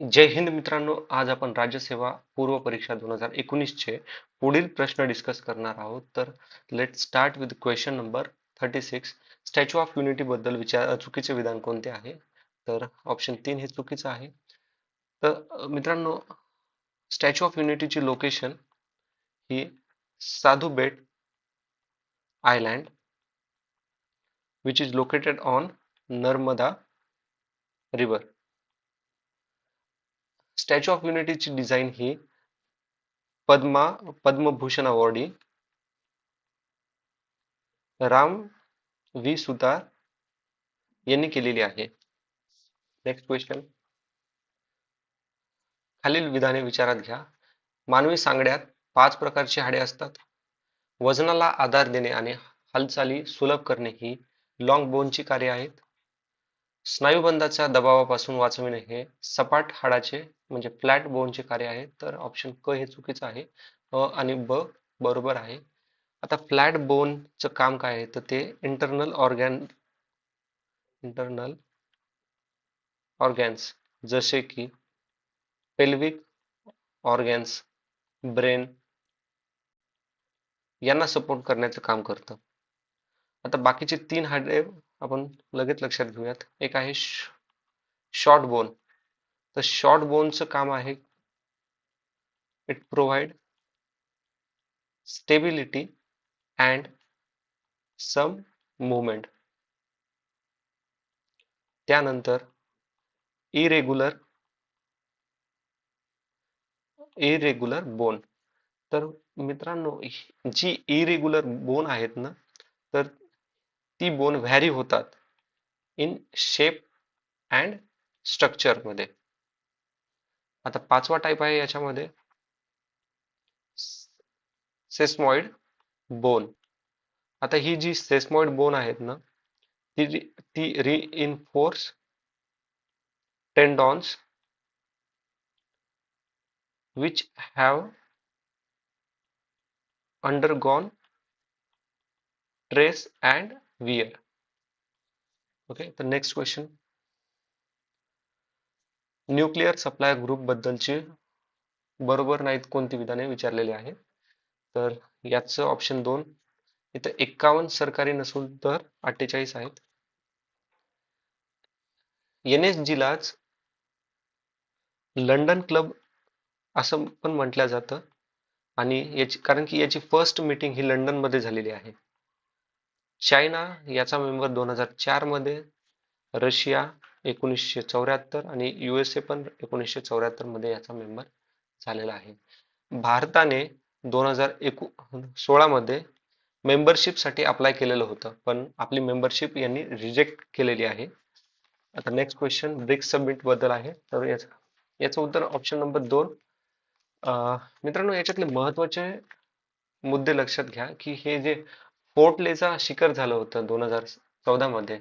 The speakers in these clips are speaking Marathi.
जय हिंद मित्रांनो आज आपण राज्यसेवा पूर्व परीक्षा दोन हजार एकोणीसचे पुढील प्रश्न डिस्कस करणार आहोत. तर let start with question number thirty six Statue of Unity बद्दल विचार चुकीचे विधान कोणते आहे? तर ऑप्शन तीन हे चुकीचं आहे. तर मित्रांनो स्टॅच्यू ऑफ युनिटीची location he Sadhu Bet island which is located on Narmada river Statue of युनिटीची design ही पद्मा पद्मभूषण अवॉर्डी. राम व्ही. सुतार यांनी केलेली आहे. नेक्स्ट क्वेश्चन खालील विधाने विचारात घ्या. मानवी सांगड्यात पाच प्रकारची हाडे असतात. वजनाला आधार देणे आणि हालचाली सुलभ करणे ही लॉंग बोनची कार्य आहेत. स्नायूबंधाच्या दबावापासून वाचविणे हे सपाट हाडाचे म्हणजे फ्लॅट बोनचे कार्य आहे. तर ऑप्शन क हे चुकीचं आहे. अ आणि ब बरोबर आहे. आता फ्लॅट बोनचं काम काय आहे? तर ते इंटरनल ऑर्गॅन इंटरनल ऑर्गॅन्स. जसे की पेल्विक ऑर्गॅन्स ब्रेन यांना सपोर्ट करण्याचं काम करतं. आता बाकीचे तीन हाडे आपण लगेच लक्षात घेऊयात. एक आहे शॉर्ट बोन तर शॉर्ट बोनचं काम आहे it provide stability and some movement त्यानंतर इरेग्युलर इरेग्युलर बोन तर मित्रांनो जी इरेग्युलर बोन आहेत ना तर ती बोन व्हॅरी होतात. इन शेप अँड स्ट्रक्चरमध्ये. आता पाचवा टाईप आहे याच्यामध्ये. सेस्मॉइड बोन आता ही जी सेस्मॉइड बोन आहेत ना ती री- ती reinforce tendons which have undergone trace and wear. Okay, the next question. Nuclear supply group बद्दलची बरोबर नाहीत कोणती विधाने विचारलेली आहेत तर याचं ऑप्शन दोन. इथं एक्कावन्न सरकारी नसून तर अठ्ठेचाळीस आहेत. एन एस जीलाच लंडन क्लब असं पण म्हटलं जातं. आणि याची कारण की याची फर्स्ट मीटिंग ही लंडनमध्ये झालेली आहे. चायना याचा मेंबर दोन हजार चारमध्ये रशिया एकोणीसशे चौऱ्याहत्तर आणि युएसए पण एकोणीसशे चौऱ्याहत्तरमध्ये याचा मेंबर झालेला आहे. भारताने दोन हजार एकू सोळा मध्ये मेंबरशिपसाठी अप्लाय केलेलं होतं पण आपली मेंबरशिप यांनी रिजेक्ट केलेली आहे. आता नेक्स्ट क्वेश्चन ब्रिक्स सबमिटबद्दल आहे. तर याचं याचं उत्तर ऑप्शन नंबर दोन. मित्रांनो याच्यातले महत्त्वाचे मुद्दे लक्षात घ्या की हे जे फोर्टलेचा शिखर झालं होतं दोन हजार चौदा मध्ये.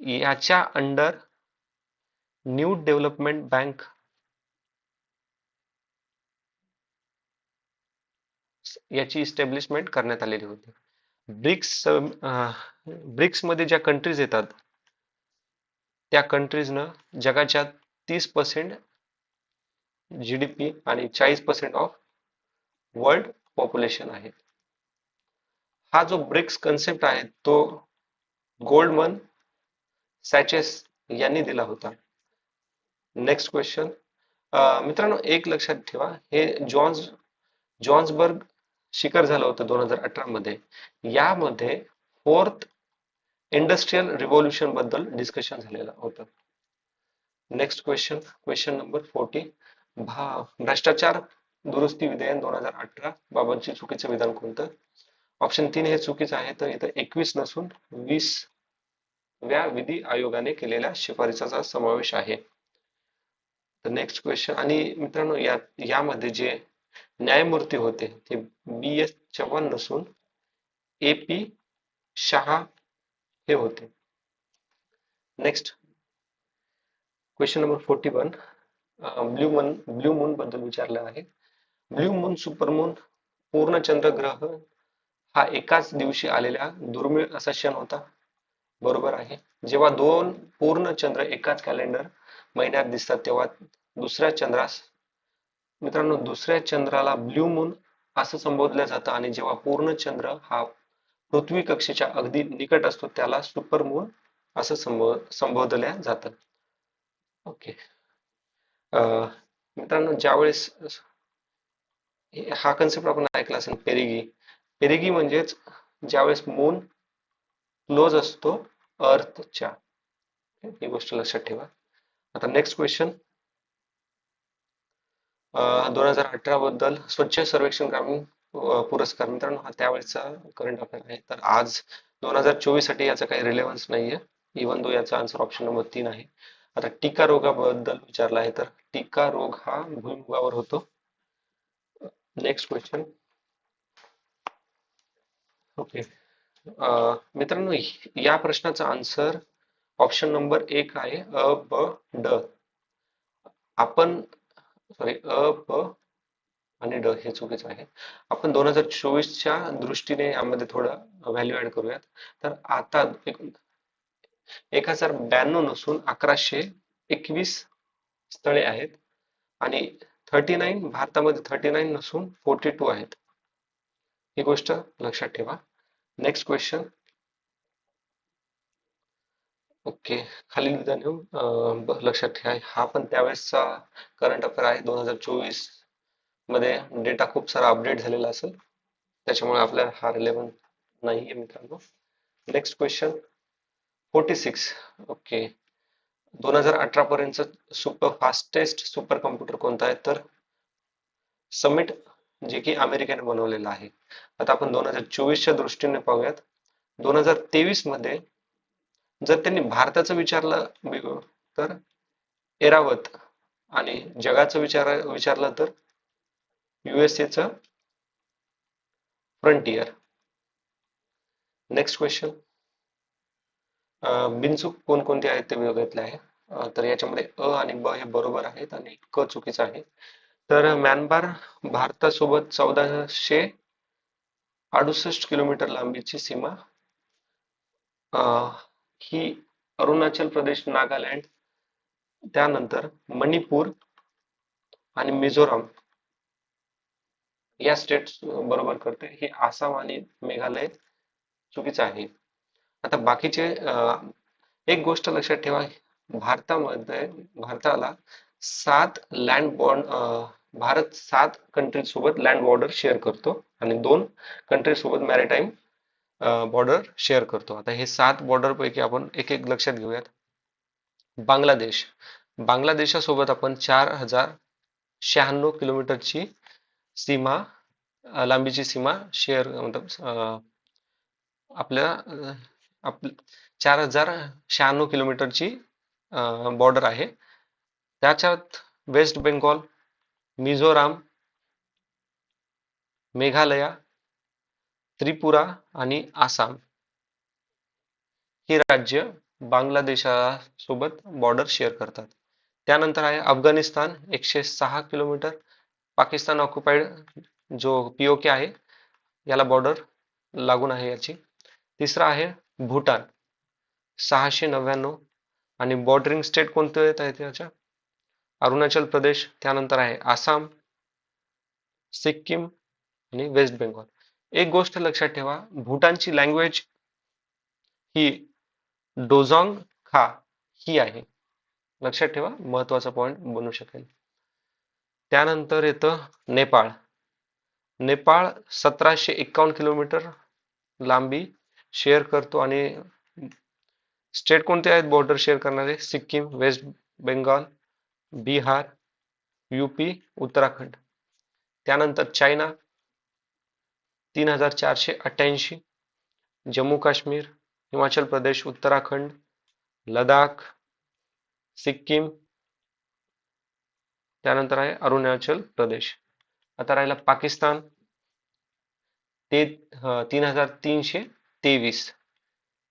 याच्या अंडर न्यू डेव्हलपमेंट बँक याची इस्टॅब्लिशमेंट करण्यात आलेली होती. ब्रिक्स ब्रिक्समध्ये ज्या कंट्रीज येतात त्या कंट्रीजनं जगाच्या तीस पर्सेंट जीडीपी आणि चाळीस पर्सेंट ऑफ वर्ल्ड पॉप्युलेशन आहे. हा जो ब्रिक्स कन्सेप्ट आहे तो गोल्डमन सॅचेस यांनी दिला होता. नेक्स्ट क्वेश्चन मित्रांनो एक लक्षात ठेवा. हे जॉन्स जॉन्सबर्ग शिखर झालं होतं दोन हजार अठरा मध्ये. यामध्ये फोर्थ इंडस्ट्रियल रिव्होल्युशनबद्दल डिस्कशन झालेलं होतं. Next question question number forty भा भ्रष्टाचार दुरुस्ती विधेयक दोन हजार अठरा बाबतचे चुकीचं विधान कोणतं? ऑप्शन तीन हे चुकीचं आहे. तर इथं एकवीस नसून वीस व्या विधी आयोगाने केलेल्या शिफारसाचा समावेश आहे. तर नेक्स्ट क्वेश्चन आणि मित्रांनो या यामध्ये जे न्यायमूर्ती होते ते बी एस चव्हाण नसून ए पी शहा हे होते. Next question number forty one blue moon blue moon बद्दल विचारलं आहे. ब्ल्यू मून सुपरमून पूर्ण चंद्रग्रह हा एकाच दिवशी आलेला दुर्मिळ असा क्षण होता. बरोबर आहे. जेव्हा दोन पूर्ण चंद्र एकाच कॅलेंडर महिन्यात दिसतात तेव्हा दुसऱ्या चंद्रास मित्रांनो दुसऱ्या चंद्राला ब्ल्यू मून असं संबोधलं जातं आणि जेव्हा पूर्ण चंद्र हा पृथ्वी कक्षेच्या अगदी निकट असतो त्याला सुपर मून असं संबो संबोधल्या जातं ओके मित्रांनो ज्यावेळेस हा कन्सेप्ट आपण ऐकला असेल पेरिगी एरेगी म्हणजेच ज्यावेळेस मून क्लोज असतो अर्थच्या ही गोष्ट लक्षात ठेवा. आता नेक्स्ट क्वेश्चन दोन हजार अठरा बद्दल स्वच्छ सर्वेक्षण ग्रामीण पुरस्कार. मित्रांनो हा त्यावेळेचा करंट अफेअर आहे. तर आज दोन हजार चोवीससाठी याचा काही रिलेव्हन्स नाहीये. इवन दो याचा आन्सर ऑप्शन नंबर तीन आहे. आता टीका रोगाबद्दल विचारला आहे तर टीका रोग हा भुईमुगावर होतो. Next question okay. मित्रांनो या प्रश्नाचा आन्सर ऑप्शन नंबर एक आहे अ ब ड. आपण सॉरी अ ब आणि ड हे चुकीचं आहे. आपण दोन हजार चोवीसच्या दृष्टीने यामध्ये थोडं व्हॅल्यू ऍड करूयात. तर आता एक हजार ब्याण्णव नसून अकराशे एकवीस स्थळे आहेत आणि थर्टी नाईन भारतामध्ये थर्टी नाईन नसून फोर्टी टू आहेत. ही गोष्ट लक्षात ठेवा. नेक्स्ट क्वेश्चन ओके खालील विधान लक्षात ठेवा. हा पण त्यावेळेसचा करंट अफेअर आहे. दोन हजार चोवीसमध्ये डेटा खूप सारा अपडेट झालेला असेल. त्याच्यामुळे आपल्याला हा रिलेव्हंट नाही आहे मित्रांनो. Next question forty six okay दोन हजार अठरा पर्यंत सुपर फास्टेस्ट सुपर कम्प्युटर कोणता आहे? तर समिट जे की अमेरिकेने बनवलेलं आहे. आता आपण दोन हजार चोवीसच्या दृष्टीने पाहूयात. दोन हजार तेवीसमध्ये जर त्यांनी भारताचं विचारलं तर एरावत आणि जगाचं विचार विचारलं तर युएसएच फ्रंटियर. नेक्स्ट क्वेश्चन बिनचूक कोणकोणते आहेत ते बघितले आहे तर याच्यामध्ये अ आणि ब हे बरोबर आहेत आणि क चुकीचं आहे. तर म्यानमार भारतासोबत चौदाशे अडुसष्ट किलोमीटर लांबीची सीमा. ही अरुणाचल प्रदेश नागालँड त्यानंतर मणिपूर आणि मिझोराम या स्टेट बरोबर करते. हे आसाम आणि मेघालय चुकीचं आहे. आता बाकीचे एक गोष्ट लक्षात ठेवा. भारतामध्ये भारताला सात लँड बॉर्ड भारत सात कंट्री सोबत लँड बॉर्डर शेअर करतो आणि दोन कंट्री सोबत मॅरिटाईम बॉर्डर शेअर करतो. आता हे सात बॉर्डर पैकी आपण एक एक लक्षात घेऊयात. बांगलादेश. बांगलादेशासोबत आपण चार हजार शहाण्णव किलोमीटरची सीमा लांबीची सीमा शेअर मतलब आपल्या आप चार हजार शहाण्णव किलोमीटरची बॉर्डर आहे. त्याच्यात वेस्ट बेंगॉल मिझोराम मेघालया त्रिपुरा आणि आसाम. ही राज्य बांगलादेशासोबत बॉर्डर शेअर करतात. त्यानंतर आहे अफगाणिस्तान एकशे सहा किलोमीटर. पाकिस्तान ऑक्युपाईड जो पीओके आहे याला बॉर्डर लागून आहे याची. तिसरा आहे भूटान सहाशे नव्याण्णव. आणि बॉर्डरिंग स्टेट कोणते येत आहे त्याच्या? अरुणाचल प्रदेश त्यानंतर आहे आसाम सिक्कीम आणि वेस्ट बेंगॉल. एक गोष्ट लक्षात ठेवा भूटानची लँग्वेज ही डोझॉंग खा ही आहे. लक्षात ठेवा महत्त्वाचा पॉइंट बनू शकेल. त्यानंतर येतं नेपाळ. नेपाळ सतराशे एक्कावन्न किलोमीटर लांबी शेअर करतो आणि स्टेट कोणते आहेत? बॉर्डर शेअर करणारे Sikkim West Bengal Bihar UP Uttarakhand. त्यानंतर चायना तीन हजार चारशे अठ्ठ्याऐंशी. जम्मू काश्मीर हिमाचल प्रदेश उत्तराखंड लडाख सिक्कीम. त्यानंतर आहे अरुणाचल प्रदेश. आता राहिला पाकिस्तान. ते तीन हजार तीनशे तेवीस.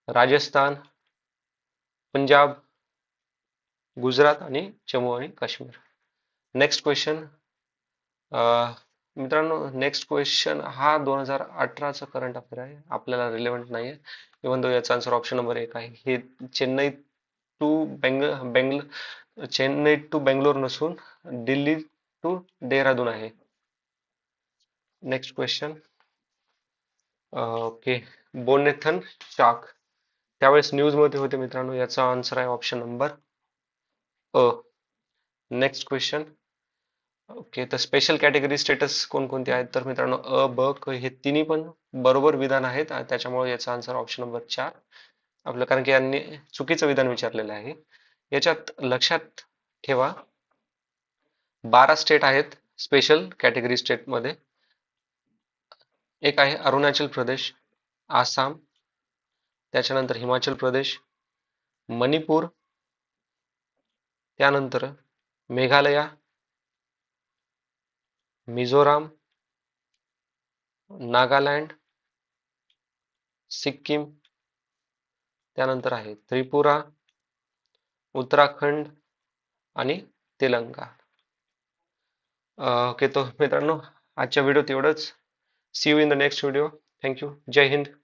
राजस्थान पंजाब गुजरात आणि जम्मू आणि काश्मीर. नेक्स्ट क्वेश्चन मित्रांनो नेक्स्ट क्वेश्चन हा दोन हजार अठराचा करंट अफेअर आहे. आपल्याला रिलेव्हंट नाही आहे इवन दो याचा आन्सर ऑप्शन नंबर एक आहे. हे चेन्नई टू बेंग बेंगल चेन्नई टू बेंगलोर नसून दिल्ली टू डेहराडून आहे. नेक्स्ट क्वेश्चन ओके बोनेथन चाक त्यावेळेस न्यूजमध्ये होते मित्रांनो याचा आन्सर आहे ऑप्शन नंबर अ नेक्स्ट क्वेश्चन ओके तर स्पेशल कॅटेगरी स्टेटस कोणकोणते आहेत? तर मित्रांनो अ ब क हे तिन्ही पण बरोबर विधान आहेत. आणि त्याच्यामुळे याचा आन्सर ऑप्शन नंबर चार. आपलं कारण की यांनी चुकीचं विधान विचारलेलं आहे. याच्यात लक्षात ठेवा बारा स्टेट आहेत स्पेशल कॅटेगरी स्टेटमध्ये एक आहे अरुणाचल प्रदेश आसाम त्याच्यानंतर हिमाचल प्रदेश मणिपूर त्यानंतर मेघालया मिझोराम नागालँड सिक्कीम त्यानंतर आहे त्रिपुरा उत्तराखंड आणि तेलंगा ओके तो मित्रांनो आजच्या व्हिडिओत एवढंच see you in the next video thank you Jai Hind